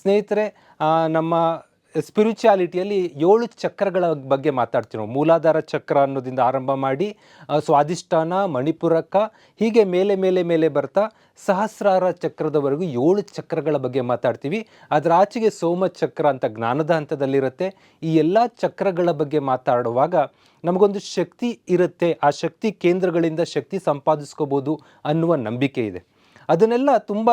ಸ್ನೇಹಿತರೆ ನಮ್ಮ ಸ್ಪಿರಿಚುಯಾಲಿಟಿಯಲ್ಲಿ ಏಳು ಚಕ್ರಗಳ ಬಗ್ಗೆ ಮಾತಾಡ್ತೀವಿ ನಾವು. ಮೂಲಾಧಾರ ಚಕ್ರ ಅನ್ನೋದಿಂದ ಆರಂಭ ಮಾಡಿ ಸ್ವಾಧಿಷ್ಠಾನ, ಮಣಿಪುರಕ, ಹೀಗೆ ಮೇಲೆ ಮೇಲೆ ಮೇಲೆ ಬರ್ತಾ ಸಹಸ್ರಾರ ಚಕ್ರದವರೆಗೂ ಏಳು ಚಕ್ರಗಳ ಬಗ್ಗೆ ಮಾತಾಡ್ತೀವಿ. ಅದರ ಆಚೆಗೆ ಸೋಮ ಚಕ್ರ ಅಂತ ಜ್ಞಾನದ ಹಂತದಲ್ಲಿರುತ್ತೆ. ಈ ಎಲ್ಲ ಚಕ್ರಗಳ ಬಗ್ಗೆ ಮಾತಾಡುವಾಗ ನಮಗೊಂದು ಶಕ್ತಿ ಇರುತ್ತೆ. ಆ ಶಕ್ತಿ ಕೇಂದ್ರಗಳಿಂದ ಶಕ್ತಿ ಸಂಪಾದಿಸ್ಕೋಬೋದು ಅನ್ನುವ ನಂಬಿಕೆ ಇದೆ. ಅದನ್ನೆಲ್ಲ ತುಂಬ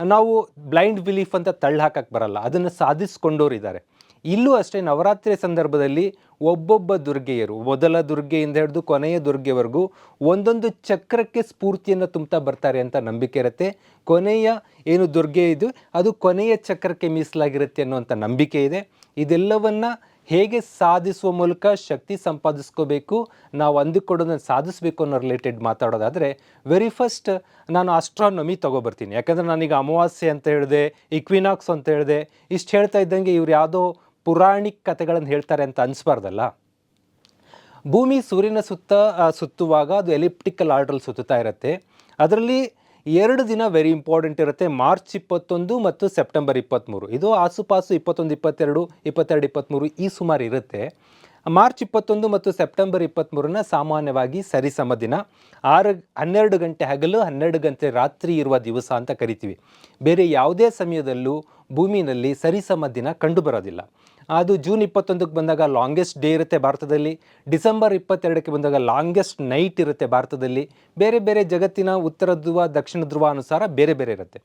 ನಾವು ಬ್ಲೈಂಡ್ ಬಿಲೀಫ್ ಅಂತ ತಳ್ಳಿ ಹಾಕಕ್ಕೆ ಬರಲ್ಲ, ಅದನ್ನು ಸಾಧಿಸ್ಕೊಂಡವ್ರು ಇದ್ದಾರೆ ಇಲ್ಲೂ ಅಷ್ಟೇ ನವರಾತ್ರಿ ಸಂದರ್ಭದಲ್ಲಿ ಒಬ್ಬೊಬ್ಬ ದುರ್ಗೆಯರು, ಮೊದಲ ದುರ್ಗೆಯಿಂದ ಹಿಡಿದು ಕೊನೆಯ ದುರ್ಗೆವರೆಗೂ ಒಂದೊಂದು ಚಕ್ರಕ್ಕೆ ಸ್ಫೂರ್ತಿಯನ್ನು ತುಂಬ್ತಾ ಬರ್ತಾರೆ ಅಂತ ನಂಬಿಕೆ ಇರುತ್ತೆ. ಕೊನೆಯ ಏನು ದುರ್ಗೆ ಇದು, ಅದು ಕೊನೆಯ ಚಕ್ರಕ್ಕೆ ಮೀಸಲಾಗಿರುತ್ತೆ ಅನ್ನುವಂಥ ನಂಬಿಕೆ ಇದೆ. ಇದೆಲ್ಲವನ್ನ ಹೇಗೆ ಸಾಧಿಸುವ ಮೂಲಕ ಶಕ್ತಿ ಸಂಪಾದಿಸ್ಕೋಬೇಕು, ನಾವು ಅಂದುಕೊಡೋದನ್ನು ಸಾಧಿಸಬೇಕು ಅನ್ನೋ ರಿಲೇಟೆಡ್ ಮಾತಾಡೋದಾದರೆ ವೆರಿ ಫಸ್ಟ್ ನಾನು ಆಸ್ಟ್ರಾನಮಿ ತೊಗೊಬರ್ತೀನಿ. ಯಾಕಂದರೆ ನನಗೆ ಅಮಾವಾಸ್ಯೆ ಅಂತ ಹೇಳಿದೆ ಇಕ್ವಿನಾಕ್ಸ್ ಅಂತ ಹೇಳಿದೆ, ಇಷ್ಟು ಹೇಳ್ತಾ ಇದ್ದಂಗೆ ಇವ್ರು ಯಾವುದೋ ಪುರಾಣಿಕ್ ಕಥೆಗಳನ್ನು ಹೇಳ್ತಾರೆ ಅಂತ ಅನಿಸ್ಬಾರ್ದಲ್ಲ? ಭೂಮಿ ಸೂರ್ಯನ ಸುತ್ತ ಸುತ್ತುವಾಗ ಅದು ಎಲಿಪ್ಟಿಕಲ್ ಆರ್ಡ್ರಲ್ಲಿ ಸುತ್ತುತ್ತಾ ಇರುತ್ತೆ. ಅದರಲ್ಲಿ ಎರಡು ದಿನ ವೆರಿ ಇಂಪಾರ್ಟೆಂಟ್ ಇರುತ್ತೆ. ಮಾರ್ಚ್ ಇಪ್ಪತ್ತೊಂದು ಮತ್ತು ಸೆಪ್ಟೆಂಬರ್ ಇಪ್ಪತ್ತ್ಮೂರು ಇದು ಆಸುಪಾಸು ಇಪ್ಪತ್ತೊಂದು, ಇಪ್ಪತ್ತೆರಡು ಇಪ್ಪತ್ತೆರಡು ಇಪ್ಪತ್ತ್ಮೂರು ಈ ಸುಮಾರು ಇರುತ್ತೆ. ಮಾರ್ಚ್ ಇಪ್ಪತ್ತೊಂದು ಮತ್ತು ಸೆಪ್ಟೆಂಬರ್ ಇಪ್ಪತ್ತ್ಮೂರನ್ನ ಸಾಮಾನ್ಯವಾಗಿ ಸರಿಸಮ ದಿನ. ಆರು, ಹನ್ನೆರಡು ಗಂಟೆ ಹಗಲು, ಹನ್ನೆರಡು ಗಂಟೆ ರಾತ್ರಿ ಇರುವ ದಿವಸ ಅಂತ ಕರಿತೀವಿ. ಬೇರೆ ಯಾವುದೇ ಸಮಯದಲ್ಲೂ ಭೂಮಿನಲ್ಲಿ ಸರಿಸಮ ದಿನ ಕಂಡುಬರೋದಿಲ್ಲ. ಅದು ಜೂನ್ ಇಪ್ಪತ್ತೊಂದಕ್ಕೆ ಬಂದಾಗ ಲಾಂಗೆಸ್ಟ್ ಡೇ ಇರುತ್ತೆ ಭಾರತದಲ್ಲಿ. ಡಿಸೆಂಬರ್ ಇಪ್ಪತ್ತೆರಡಕ್ಕೆ ಬಂದಾಗ ಲಾಂಗೆಸ್ಟ್ ನೈಟ್ ಇರುತ್ತೆ ಭಾರತದಲ್ಲಿ. ಬೇರೆ ಬೇರೆ ಜಗತ್ತಿನ ಉತ್ತರ ಧ್ರುವ, ದಕ್ಷಿಣ ಧ್ರುವ ಅನುಸಾರ ಬೇರೆ ಬೇರೆ ಇರುತ್ತೆ.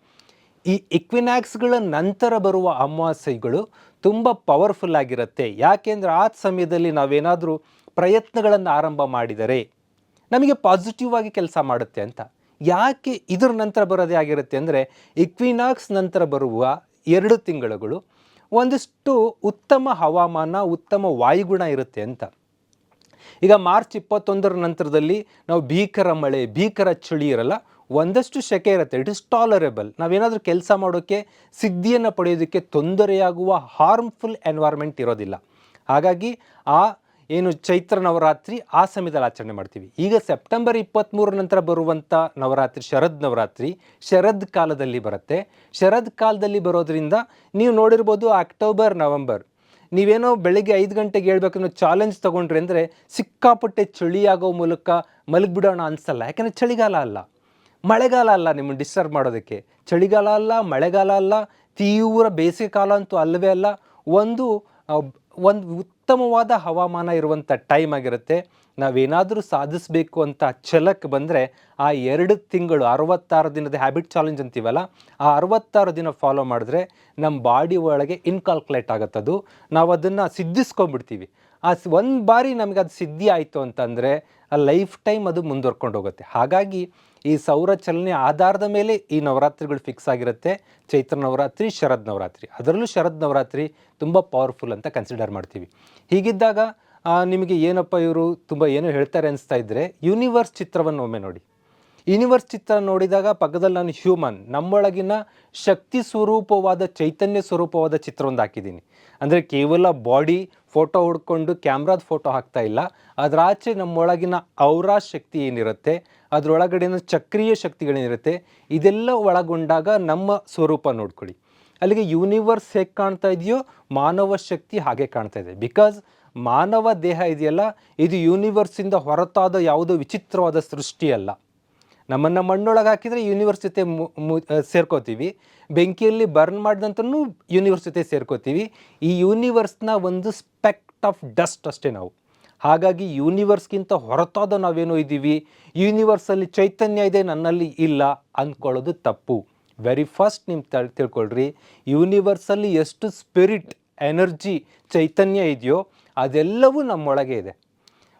ಈ ಇಕ್ವಿನಾಕ್ಸ್ಗಳ ನಂತರ ಬರುವ ಅಮಾವಾಸ್ಯೆಗಳು ತುಂಬ ಪವರ್ಫುಲ್ ಆಗಿರುತ್ತೆ. ಯಾಕೆಂದರೆ ಆ ಸಮಯದಲ್ಲಿ ನಾವೇನಾದರೂ ಪ್ರಯತ್ನಗಳನ್ನು ಆರಂಭ ಮಾಡಿದರೆ ನಮಗೆ ಪಾಸಿಟಿವ್ ಆಗಿ ಕೆಲಸ ಮಾಡುತ್ತೆ ಅಂತ. ಯಾಕೆ ಇದರ ನಂತರ ಬರೋದೇ ಆಗಿರುತ್ತೆ ಅಂದರೆ ಇಕ್ವಿನಾಕ್ಸ್ ನಂತರ ಬರುವ ಎರಡು ತಿಂಗಳುಗಳು ಒಂದಿಷ್ಟು ಉತ್ತಮ ಹವಾಮಾನ, ಉತ್ತಮ ವಾಯುಗುಣ ಇರುತ್ತೆ ಅಂತ. ಈಗ ಮಾರ್ಚ್ ಇಪ್ಪತ್ತೊಂದರ ನಂತರದಲ್ಲಿ ನಾವು ಭೀಕರ ಮಳೆ, ಭೀಕರ ಚಳಿ ಇರಲ್ಲ, ಒಂದಷ್ಟು ಶೆಕೆ ಇರುತ್ತೆ. ಇಟ್ ಇಸ್ ಟಾಲರೇಬಲ್ ನಾವೇನಾದರೂ ಕೆಲಸ ಮಾಡೋಕ್ಕೆ ಸಿದ್ಧಿಯನ್ನು ಪಡೆಯೋದಕ್ಕೆ ತೊಂದರೆಯಾಗುವ ಹಾರ್ಮ್ಫುಲ್ ಎನ್ವೈರ್ಮೆಂಟ್ ಇರೋದಿಲ್ಲ. ಹಾಗಾಗಿ ಆ ಏನು ಚೈತ್ರ ನವರಾತ್ರಿ ಆ ಸಮಯದಲ್ಲಿ ಆಚರಣೆ ಮಾಡ್ತೀವಿ. ಈಗ ಸೆಪ್ಟೆಂಬರ್ ಇಪ್ಪತ್ತ್ಮೂರ ನಂತರ ಬರುವಂಥ ನವರಾತ್ರಿ ಶರದ್ ನವರಾತ್ರಿ ಶರದ್ ಕಾಲದಲ್ಲಿ ಬರುತ್ತೆ. ಶರದ್ ಕಾಲದಲ್ಲಿ ಬರೋದ್ರಿಂದ ನೀವು ನೋಡಿರ್ಬೋದು ಅಕ್ಟೋಬರ್, ನವೆಂಬರ್ ನೀವೇನೋ ಬೆಳಿಗ್ಗೆ ಐದು ಗಂಟೆಗೆ ಹೇಳ್ಬೇಕನ್ನೋ ಚಾಲೆಂಜ್ ತೊಗೊಂಡ್ರಿ ಅಂದರೆ ಸಿಕ್ಕಾಪಟ್ಟೆ ಚಳಿಯಾಗೋ ಮೂಲಕ ಮಲಗಿಬಿಡೋಣ ಅನಿಸಲ್ಲ. ಯಾಕಂದರೆ ಚಳಿಗಾಲ ಅಲ್ಲ. ಮಳೆಗಾಲ ಅಲ್ಲ ನಿಮ್ಮನ್ನು ಡಿಸ್ಟರ್ಬ್ ಮಾಡೋದಕ್ಕೆ. ಚಳಿಗಾಲ ಅಲ್ಲ, ಮಳೆಗಾಲ ಅಲ್ಲ, ತೀವ್ರ ಬೇಸಿಗೆ ಕಾಲ ಅಂತೂ ಅಲ್ಲವೇ ಅಲ್ಲ. ಒಂದು ಒಂದು ಉತ್ತಮವಾದ ಹವಾಮಾನ ಇರುವಂಥ ಟೈಮ್ ಆಗಿರುತ್ತೆ. ನಾವೇನಾದರೂ ಸಾಧಿಸಬೇಕು ಅಂತ ಛಲಕ್ಕೆ ಬಂದರೆ ಆ ಎರಡು ತಿಂಗಳು, ಅರವತ್ತಾರು ದಿನದ ಹ್ಯಾಬಿಟ್ ಚಾಲೆಂಜ್ ಅಂತೀವಲ್ಲ, ಆ ಅರವತ್ತಾರು ದಿನ ಫಾಲೋ ಮಾಡಿದ್ರೆ ನಮ್ಮ ಬಾಡಿ ಒಳಗೆ ಇನ್ಕಾಲ್ಕುಲೇಟ್ ಆಗುತ್ತದು. ನಾವು ಅದನ್ನು ಸಿದ್ಧಿಸ್ಕೊಂಡ್ಬಿಡ್ತೀವಿ. ಆ ಒಂದು ಬಾರಿ ನಮಗೆ ಅದು ಸಿದ್ಧಿ ಆಯಿತು ಅಂತಂದರೆ ಆ ಲೈಫ್ ಟೈಮ್ ಅದು ಮುಂದುವರ್ಕೊಂಡು ಹೋಗುತ್ತೆ. ಹಾಗಾಗಿ ಈ ಸೌರ ಚಲನೆ ಆಧಾರದ ಮೇಲೆ ಈ ನವರಾತ್ರಿಗಳು ಫಿಕ್ಸ್ ಆಗಿರುತ್ತೆ. ಚೈತ್ರ ನವರಾತ್ರಿ, ಶರದ್ ನವರಾತ್ರಿ. ಅದರಲ್ಲೂ ಶರದ್ ನವರಾತ್ರಿ ತುಂಬ ಪವರ್ಫುಲ್ ಅಂತ ಕನ್ಸಿಡರ್ ಮಾಡ್ತೀವಿ. ಹೀಗಿದ್ದಾಗ ನಿಮಗೆ ಏನಪ್ಪ ಇವರು ತುಂಬ ಏನೋ ಹೇಳ್ತಾರೆ ಅನಿಸ್ತಾ ಇದ್ದರೆ ಯೂನಿವರ್ಸ್ ಚಿತ್ರವನ್ನು ಒಮ್ಮೆ ನೋಡಿ. ಯೂನಿವರ್ಸ್ ಚಿತ್ರ ನೋಡಿದಾಗ ಪಕ್ಕದಲ್ಲಿ ನಾನು ಹ್ಯೂಮನ್ ನಮ್ಮೊಳಗಿನ ಶಕ್ತಿ ಸ್ವರೂಪವಾದ, ಚೈತನ್ಯ ಸ್ವರೂಪವಾದ ಚಿತ್ರವೊಂದು ಹಾಕಿದ್ದೀನಿ. ಅಂದರೆ ಕೇವಲ ಬಾಡಿ ಫೋಟೋ ಹುಡ್ಕೊಂಡು ಕ್ಯಾಮ್ರಾದ ಫೋಟೋ ಹಾಕ್ತಾ ಇಲ್ಲ. ಅದರ ಆಚೆ ನಮ್ಮೊಳಗಿನ ಔರಾ ಶಕ್ತಿ ಏನಿರುತ್ತೆ, ಅದರೊಳಗಡೆನ ಚಕ್ರೀಯ ಶಕ್ತಿಗಳೇನಿರುತ್ತೆ, ಇದೆಲ್ಲ ಒಳಗೊಂಡಾಗ ನಮ್ಮ ಸ್ವರೂಪ ನೋಡ್ಕೊಳ್ಳಿ. ಅಲ್ಲಿಗೆ ಯೂನಿವರ್ಸ್ ಹೇಗೆ ಕಾಣ್ತಾ ಇದೆಯೋ, ಮಾನವ ಶಕ್ತಿ ಹಾಗೆ ಕಾಣ್ತಾ ಇದೆ. ಬಿಕಾಸ್ ಮಾನವ ದೇಹ ಇದೆಯಲ್ಲ, ಇದು ಯೂನಿವರ್ಸಿಂದ ಹೊರತಾದ ಯಾವುದೋ ವಿಚಿತ್ರವಾದ ಸೃಷ್ಟಿ ಅಲ್ಲ ನಮ್ಮನ್ನು ಮಣ್ಣೊಳಗೆ ಹಾಕಿದರೆ ಯೂನಿವರ್ಸ್ ಜೊತೆ ಸೇರ್ಕೋತೀವಿ. ಬೆಂಕಿಯಲ್ಲಿ ಬರ್ನ್ ಮಾಡಿದಂತೂ ಯೂನಿವರ್ಸ್ ಜೊತೆ ಸೇರ್ಕೋತೀವಿ. ಈ ಯೂನಿವರ್ಸ್ನ ಒಂದು ಸ್ಪೆಕ್ಟ್ ಆಫ್ ಡಸ್ಟ್ ಅಷ್ಟೇ ನಾವು. ಹಾಗಾಗಿ ಯೂನಿವರ್ಸ್ಗಿಂತ ಹೊರತಾದ ನಾವೇನೋ ಇದ್ದೀವಿ. ಯೂನಿವರ್ಸಲ್ಲಿ ಚೈತನ್ಯ ಇದೆ, ನನ್ನಲ್ಲಿ ಇಲ್ಲ ಅಂದ್ಕೊಳ್ಳೋದು ತಪ್ಪು. ವೆರಿ ಫಸ್ಟ್ ನಿಮ್ಮ ತ, ತಿಳ್ಕೊಳ್ರಿ. ಯೂನಿವರ್ಸಲ್ಲಿ ಎಷ್ಟು ಸ್ಪಿರಿಟ್ ಎನರ್ಜಿ ಚೈತನ್ಯ ಇದೆಯೋ ಅದೆಲ್ಲವೂ ನಮ್ಮೊಳಗೆ ಇದೆ.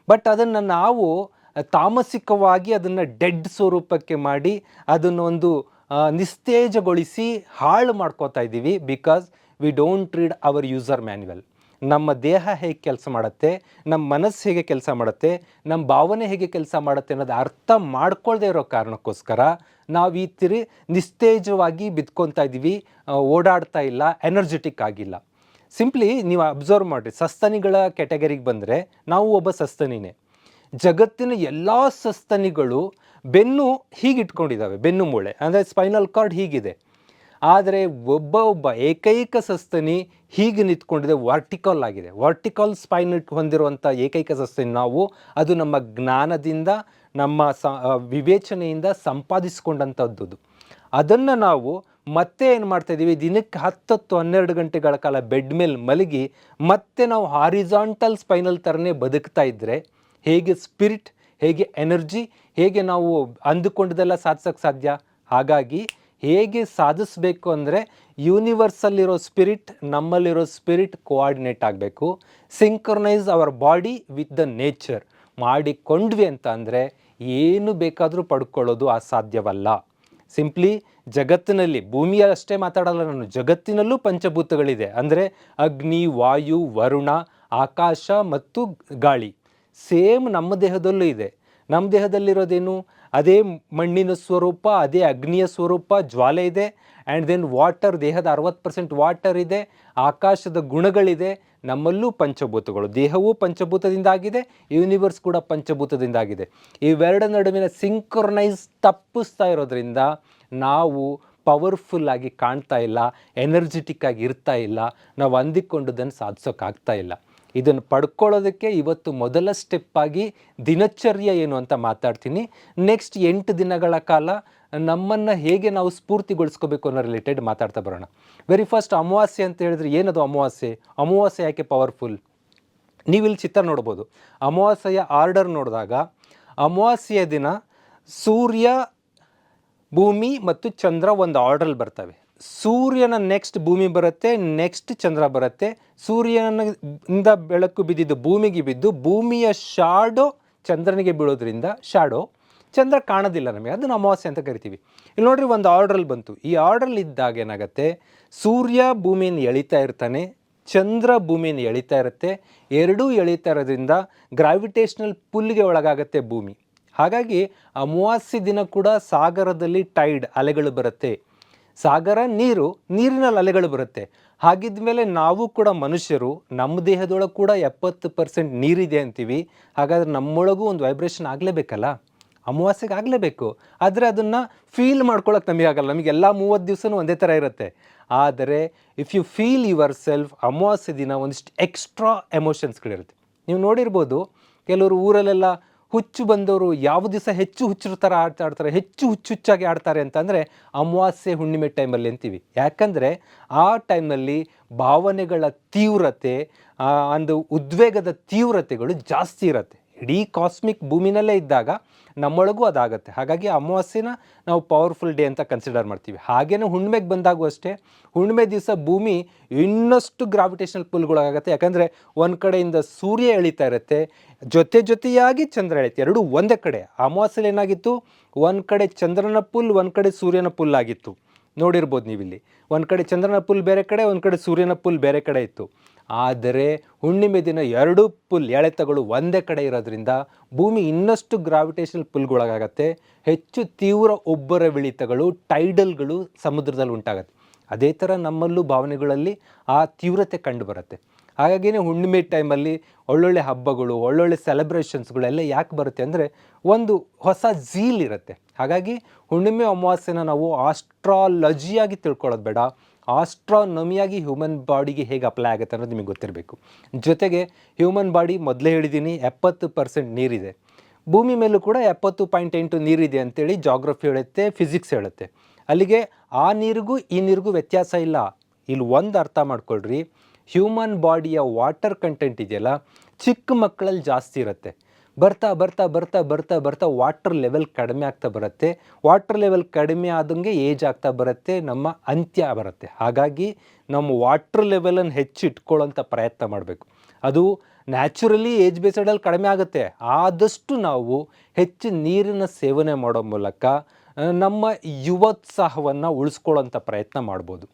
ಬಟ್ ಅದನ್ನು ನಾವು ತಾಮಸಿಕವಾಗಿ ಅದನ್ನು ಡೆಡ್ ಸ್ವರೂಪಕ್ಕೆ ಮಾಡಿ ಅದನ್ನು ಒಂದು ಆ, ನಿಸ್ತೇಜಗೊಳಿಸಿ ಹಾಳು ಮಾಡ್ಕೋತಾ ಇದ್ದೀವಿ because we don't read our user manual ನಮ್ಮ ದೇಹ ಹೇಗೆ ಕೆಲಸ ಮಾಡುತ್ತೆ ನಮ್ಮ ಮನಸ್ಸು ಹೇಗೆ ಕೆಲಸ ಮಾಡುತ್ತೆ ನಮ್ಮ ಭಾವನೆ ಹೇಗೆ ಕೆಲಸ ಮಾಡುತ್ತೆ ಅನ್ನೋದು ಅರ್ಥ ಮಾಡ್ಕೊಳ್ಳದೆ ಇರೋ ಕಾರಣಕ್ಕೋಸ್ಕರ ನಾವು ಈ ತಿರಿ ನಿಸ್ತೇಜವಾಗಿ ಬಿದ್ಕೊತಾ ಇದ್ದೀವಿ ಓಡಾಡ್ತಾ ಇಲ್ಲ ಎನರ್ಜೆಟಿಕ್ ಆಗಿಲ್ಲ. ಸಿಂಪ್ಲಿ ನೀವು ಅಬ್ಸರ್ವ್ ಮಾಡಿರಿ. ಸಸ್ತನಿಗಳ ಕ್ಯಾಟಗರಿಗೆ ಬಂದರೆ ನಾವು ಒಬ್ಬ ಸಸ್ತನಿನೇ. ಜಗತ್ತಿನ ಎಲ್ಲ ಸಸ್ತನಿಗಳು ಬೆನ್ನು ಹೀಗಿಟ್ಕೊಂಡಿದ್ದಾವೆ, ಬೆನ್ನು ಮೂಳೆ, ಅಂದರೆ ಸ್ಪೈನಲ್ ಕಾರ್ಡ್ ಹೀಗಿದೆ. ಆದರೆ ಒಬ್ಬ ಒಬ್ಬ ಏಕೈಕ ಸಸ್ತನಿ ಹೀಗೆ ನಿಂತ್ಕೊಂಡಿದೆ, ವರ್ಟಿಕಲ್ ಆಗಿದೆ. ವರ್ಟಿಕಲ್ ಸ್ಪೈನ್ ಹೊಂದಿರುವಂಥ ಏಕೈಕ ಸಸ್ತನಿ ನಾವು, ಅದು ನಮ್ಮ ಜ್ಞಾನದಿಂದ, ನಮ್ಮ ಸ ವಿವೇಚನೆಯಿಂದ ಸಂಪಾದಿಸಿಕೊಂಡಂಥದ್ದು ಅದನ್ನು ನಾವು ಮತ್ತೆ ಏನು ಮಾಡ್ತಾ ಇದ್ದೀವಿ ದಿನಕ್ಕೆ ಹತ್ತತ್ತು ಹನ್ನೆರಡು ಗಂಟೆಗಳ ಕಾಲ ಬೆಡ್ ಮೇಲೆ ಮಲಗಿ ಮತ್ತೆ ನಾವು ಹಾರಿಜಾಂಟಲ್ ಸ್ಪೈನಲ್ ಥರನೇ ಬದುಕ್ತಾ ಇದ್ದರೆ ಹೇಗೆ ಸ್ಪಿರಿಟ್ ಹೇಗೆ ಎನರ್ಜಿ ಹೇಗೆ ನಾವು ಅಂದುಕೊಂಡದೆಲ್ಲ ಸಾಧಿಸೋಕ್ಕೆ ಸಾಧ್ಯ? ಹಾಗಾಗಿ ಹೇಗೆ ಸಾಧಿಸಬೇಕು ಅಂದರೆ ಯೂನಿವರ್ಸಲ್ಲಿರೋ ಸ್ಪಿರಿಟ್ ನಮ್ಮಲ್ಲಿರೋ ಸ್ಪಿರಿಟ್ ಕೋಆರ್ಡಿನೇಟ್ ಆಗಬೇಕು. Synchronize our body with the nature ಮಾಡಿಕೊಂಡ್ವಿ ಅಂತ ಅಂದರೆ ಏನು ಬೇಕಾದರೂ ಪಡ್ಕೊಳ್ಳೋದು ಅಸಾಧ್ಯವಲ್ಲ. ಸಿಂಪ್ಲಿ ಜಗತ್ತಿನಲ್ಲಿ ಭೂಮಿಯಲ್ಲಷ್ಟೇ ಮಾತಾಡಲ್ಲ ನಾನು, ಜಗತ್ತಿನಲ್ಲೂ ಪಂಚಭೂತಗಳಿದೆ. ಅಂದರೆ ಅಗ್ನಿ, ವಾಯು, ವರುಣ, ಆಕಾಶ ಮತ್ತು ಗಾಳಿ. ಸೇಮ್ ನಮ್ಮ ದೇಹದಲ್ಲೂ ಇದೆ. ನಮ್ಮ ದೇಹದಲ್ಲಿರೋದೇನು? ಅದೇ ಮಣ್ಣಿನ ಸ್ವರೂಪ, ಅದೇ ಅಗ್ನಿಯ ಸ್ವರೂಪ, ಜ್ವಾಲೆ ಇದೆ. ಆ್ಯಂಡ್ ದೆನ್ ವಾಟರ್ ದೇಹದ ಅರವತ್ತು ಪರ್ಸೆಂಟ್ ವಾಟರ್ ಇದೆ. ಆಕಾಶದ ಗುಣಗಳಿದೆ. ನಮ್ಮಲ್ಲೂ ಪಂಚಭೂತಗಳು. ದೇಹವೂ ಪಂಚಭೂತದಿಂದ ಆಗಿದೆ ಯೂನಿವರ್ಸ್ ಕೂಡ ಪಂಚಭೂತದಿಂದ ಆಗಿದೆ ಇವೆರಡ ನಡುವಿನ ಸಿಂಕ್ರೊನೈಸ್ ತಪ್ಪಿಸ್ತಾ ಇರೋದ್ರಿಂದ ನಾವು ಪವರ್ಫುಲ್ ಆಗಿ ಕಾಣ್ತಾ ಇಲ್ಲ ಎನರ್ಜೆಟಿಕ್ ಆಗಿ ಇರ್ತಾ ಇಲ್ಲ. ನಾವು ಅಂದಿಕೊಂಡದನ್ನು ಸಾಧಿಸೋಕ್ಕಾಗ್ತಾ ಇಲ್ಲ. ಇದನ್ನು ಪಡ್ಕೊಳ್ಳೋದಕ್ಕೆ ಇವತ್ತು ಮೊದಲ ಸ್ಟೆಪ್ ಆಗಿ ದಿನಚರ್ಯ ಏನು ಅಂತ ಮಾತಾಡ್ತೀನಿ. ನೆಕ್ಸ್ಟ್ ಎಂಟು ದಿನಗಳ ಕಾಲ ನಮ್ಮನ್ನು ಹೇಗೆ ನಾವು ಸ್ಫೂರ್ತಿಗೊಳಿಸ್ಕೋಬೇಕು ಅನ್ನೋ ರಿಲೇಟೆಡ್ ಮಾತಾಡ್ತಾ ಬರೋಣ. ವೆರಿ ಫಸ್ಟ್ ಅಮಾವಾಸ್ಯೆ ಅಂತ ಹೇಳಿದ್ರೆ ಏನದು ಅಮಾವಾಸ್ಯೆ? ಅಮಾವಾಸ್ಯೆ ಯಾಕೆ ಪವರ್ಫುಲ್ ನೀವಿಲ್ಲಿ ಚಿತ್ರ ನೋಡ್ಬೋದು. ಅಮಾವಾಸ್ಯೆಯ ಆರ್ಡರ್ ನೋಡಿದಾಗ ಅಮಾವಾಸ್ಯೆಯ ದಿನ ಸೂರ್ಯ, ಭೂಮಿ ಮತ್ತು ಚಂದ್ರ ಒಂದು ಆರ್ಡ್ರಲ್ಲಿ ಬರ್ತವೆ. ಸೂರ್ಯನ ನೆಕ್ಸ್ಟ್ ಭೂಮಿ ಬರುತ್ತೆ ನೆಕ್ಸ್ಟ್ ಚಂದ್ರ ಬರುತ್ತೆ. ಸೂರ್ಯನಿಂದ ಬೆಳಕು ಬಿದ್ದಿದ್ದು ಭೂಮಿಗೆ ಬಿದ್ದು, ಭೂಮಿಯ ಶಾಡೋ ಚಂದ್ರನಿಗೆ ಬೀಳೋದ್ರಿಂದ ಶಾಡೋ ಚಂದ್ರ ಕಾಣೋದಿಲ್ಲ ನಮಗೆ. ಅದನ್ನು ಅಮಾವಾಸ್ಯೆ ಅಂತ ಕರಿತೀವಿ. ಇಲ್ಲಿ ನೋಡ್ರಿ ಒಂದು ಆರ್ಡ್ರಲ್ಲಿ ಬಂತು. ಈ ಆರ್ಡ್ರಲ್ಲಿ ಇದ್ದಾಗ ಏನಾಗುತ್ತೆ? ಸೂರ್ಯ ಭೂಮಿಯನ್ನು ಎಳಿತಾ ಇರ್ತಾನೆ, ಚಂದ್ರ ಭೂಮಿಯನ್ನು ಎಳಿತಾ ಇರುತ್ತೆ. ಎರಡೂ ಎಳಿತಾ ಇರೋದ್ರಿಂದ ಗ್ರಾವಿಟೇಷನಲ್ ಪುಲ್ಗೆ ಒಳಗಾಗತ್ತೆ ಭೂಮಿ. ಹಾಗಾಗಿ ಅಮಾವಾಸ್ಯೆ ದಿನ ಕೂಡ ಸಾಗರದಲ್ಲಿ ಟೈಡ್ ಅಲೆಗಳು ಬರುತ್ತೆ. ಸಾಗರ ನೀರು ನೀರಿನ ಅಲೆಗಳು ಬರುತ್ತೆ. ಹಾಗಿದ್ದ ಮೇಲೆ ನಾವು ಕೂಡ ಮನುಷ್ಯರು ನಮ್ಮ ದೇಹದೊಳಗೆ ಕೂಡ ಎಪ್ಪತ್ತು ಪರ್ಸೆಂಟ್ ನೀರಿದೆ ಅಂತೀವಿ. ಹಾಗಾದ್ರೆ ನಮ್ಮೊಳಗೂ ಒಂದು ವೈಬ್ರೇಷನ್ ಆಗಲೇಬೇಕಲ್ಲ? ಅಮಾವಾಸ್ಯೆಗೆ ಆಗಲೇಬೇಕು. ಆದರೆ ಅದನ್ನು ಫೀಲ್ ಮಾಡ್ಕೊಳಕ್ಕೆ ನಮಗೆ ಆಗಲ್ಲ. ನಮಗೆ ಎಲ್ಲ ಮೂವತ್ತು ದಿವಸನೂ ಒಂದೇ ಥರ ಇರುತ್ತೆ. ಆದರೆ if you feel yourself ಅಮಾವಾಸ್ಯೆ ದಿನ ಒಂದಿಷ್ಟು ಎಕ್ಸ್ಟ್ರಾ ಎಮೋಷನ್ಸ್ಗಳಿರುತ್ತೆ ನೀವು ನೋಡಿರ್ಬೋದು, ಕೆಲವರು ಊರಲ್ಲೆಲ್ಲ ಹುಚ್ಚು ಬಂದವರು ಯಾವ ದಿವಸ ಹೆಚ್ಚು ಹುಚ್ಚರ ಥರ ಆಡ್ತಾ ಆಡ್ತಾರೆ, ಹೆಚ್ಚು ಹುಚ್ಚು ಹುಚ್ಚಾಗಿ ಆಡ್ತಾರೆ ಅಂತಂದರೆ ಅಮಾವಾಸ್ಯೆ ಹುಣ್ಣಿಮೆ ಟೈಮಲ್ಲಿ ಅಂತೀವಿ. ಯಾಕಂದರೆ ಆ ಟೈಮಲ್ಲಿ ಭಾವನೆಗಳ ತೀವ್ರತೆ ಒಂದು ಉದ್ವೇಗದ ತೀವ್ರತೆಗಳು ಜಾಸ್ತಿ ಇರುತ್ತೆ. ಇಡೀ ಕಾಸ್ಮಿಕ್ ಭೂಮಿನಲ್ಲೇ ಇದ್ದಾಗ ನಮ್ಮೊಳಗೂ ಅದಾಗುತ್ತೆ. ಹಾಗಾಗಿ ಅಮಾವಾಸ್ಯೆನ ನಾವು ಪವರ್ಫುಲ್ ಡೇ ಅಂತ ಕನ್ಸಿಡರ್ ಮಾಡ್ತೀವಿ. ಹಾಗೇನೆ ಹುಣ್ಮೆಗೆ ಬಂದಾಗೂ ಅಷ್ಟೇ ಹುಣ್ಮೆ ದಿವಸ ಭೂಮಿ ಇನ್ನಷ್ಟು ಗ್ರಾವಿಟೇಷನಲ್ ಪುಲ್ಗಳಾಗತ್ತೆ ಯಾಕಂದರೆ ಒಂದು ಕಡೆಯಿಂದ ಸೂರ್ಯ ಎಳಿತಾ ಇರುತ್ತೆ, ಜೊತೆ ಜೊತೆಯಾಗಿ ಚಂದ್ರ ಎಳಿತೆ. ಎರಡೂ ಒಂದೇ ಕಡೆ. ಅಮಾವಾಸ್ಯೆಲಿ ಏನಾಗಿತ್ತು? ಒಂದು ಕಡೆ ಚಂದ್ರನ ಪುಲ್ ಒಂದು ಕಡೆ ಸೂರ್ಯನ ಪುಲ್ ಆಗಿತ್ತು. ನೋಡಿರ್ಬೋದು ನೀವಿಲ್ಲಿ. ಒಂದು ಕಡೆ ಚಂದ್ರನ ಪುಲ್ ಬೇರೆ ಕಡೆ, ಒಂದು ಕಡೆ ಸೂರ್ಯನ ಪುಲ್ ಬೇರೆ ಕಡೆ ಇತ್ತು. ಆದರೆ ಹುಣ್ಣಿಮೆ ದಿನ ಎರಡೂ ಪುಲ್ ಎಳೆತಗಳು ಒಂದೇ ಕಡೆ ಇರೋದ್ರಿಂದ ಭೂಮಿ ಇನ್ನಷ್ಟು ಗ್ರಾವಿಟೇಷನಲ್ ಪುಲ್ಗೊಳಗಾಗತ್ತೆ ಹೆಚ್ಚು ತೀವ್ರ ಒಬ್ಬರ ವಿಳಿತಗಳು ಟೈಡಲ್ಗಳು ಸಮುದ್ರದಲ್ಲಿ ಉಂಟಾಗತ್ತೆ. ಅದೇ ಥರ ನಮ್ಮಲ್ಲೂ ಭಾವನೆಗಳಲ್ಲಿ ಆ ತೀವ್ರತೆ ಕಂಡುಬರುತ್ತೆ ಹಾಗಾಗಿನೇ ಹುಣ್ಣಿಮೆ ಟೈಮಲ್ಲಿ ಒಳ್ಳೊಳ್ಳೆ ಹಬ್ಬಗಳು, ಒಳ್ಳೊಳ್ಳೆ ಸೆಲೆಬ್ರೇಷನ್ಸ್ಗಳೆಲ್ಲ ಯಾಕೆ ಬರುತ್ತೆ ಅಂದರೆ ಒಂದು ಹೊಸ ಝೀಲ್ ಇರುತ್ತೆ. ಹಾಗಾಗಿ ಹುಣ್ಣಿಮೆ ಅಮಾವಾಸ್ಯನ ನಾವು ಆಸ್ಟ್ರಾಲಜಿಯಾಗಿ ತಿಳ್ಕೊಳ್ಳೋದು ಬೇಡ. ಆಸ್ಟ್ರಾನಮಿಯಾಗಿ ಹ್ಯೂಮನ್ ಬಾಡಿಗೆ ಹೇಗೆ ಅಪ್ಲೈ ಆಗುತ್ತೆ ಅನ್ನೋದು ನಿಮಗೆ ಗೊತ್ತಿರಬೇಕು. ಜೊತೆಗೆ ಹ್ಯೂಮನ್ ಬಾಡಿ ಮೊದಲೇ ಹೇಳಿದ್ದೀನಿ ಎಪ್ಪತ್ತು ಪರ್ಸೆಂಟ್ ನೀರಿದೆ. ಭೂಮಿ ಮೇಲೂ ಕೂಡ ಎಪ್ಪತ್ತು ಪಾಯಿಂಟ್ ಎಂಟು ನೀರಿದೆ ಅಂತೇಳಿ ಜಾಗ್ರಫಿ ಹೇಳುತ್ತೆ ಫಿಸಿಕ್ಸ್ ಹೇಳುತ್ತೆ. ಅಲ್ಲಿಗೆ ಆ ನೀರಿಗೂ ಈ ನೀರಿಗೂ ವ್ಯತ್ಯಾಸ ಇಲ್ಲ. ಇಲ್ಲಿ ಒಂದು ಅರ್ಥ ಮಾಡ್ಕೊಳ್ರಿ. ಹ್ಯೂಮನ್ ಬಾಡಿಯ ವಾಟರ್ ಕಂಟೆಂಟ್ ಇದೆಯಲ್ಲ, ಚಿಕ್ಕ ಮಕ್ಕಳಲ್ಲಿ ಜಾಸ್ತಿ ಇರುತ್ತೆ. ಬರ್ತಾ ಬರ್ತಾ ಬರ್ತಾ ಬರ್ತಾ ಬರ್ತಾ ವಾಟರ್ ಲೆವೆಲ್ ಕಡಿಮೆ ಆಗ್ತಾ ಬರುತ್ತೆ. ವಾಟರ್ ಲೆವೆಲ್ ಕಡಿಮೆ ಆದಂಗೆ ಏಜ್ ಆಗ್ತಾ ಬರುತ್ತೆ, ನಮ್ಮ ಅಂತ್ಯ ಬರುತ್ತೆ. ಹಾಗಾಗಿ ನಮ್ಮ ವಾಟರ್ ಲೆವೆಲನ್ನು ಹೆಚ್ಚಿಟ್ಕೊಳ್ಳೋಂಥ ಪ್ರಯತ್ನ ಮಾಡಬೇಕು. ಅದು ನ್ಯಾಚುರಲಿ ಏಜ್ ಬೇಸಡಲ್ಲಿ ಕಡಿಮೆ ಆಗುತ್ತೆ. ಆದಷ್ಟು ನಾವು ಹೆಚ್ಚು ನೀರಿನ ಸೇವನೆ ಮಾಡೋ ಮೂಲಕ ನಮ್ಮ ಯುವೋತ್ಸಾಹವನ್ನು ಉಳಿಸ್ಕೊಳ್ಳೋಂಥ ಪ್ರಯತ್ನ ಮಾಡ್ಬೋದು.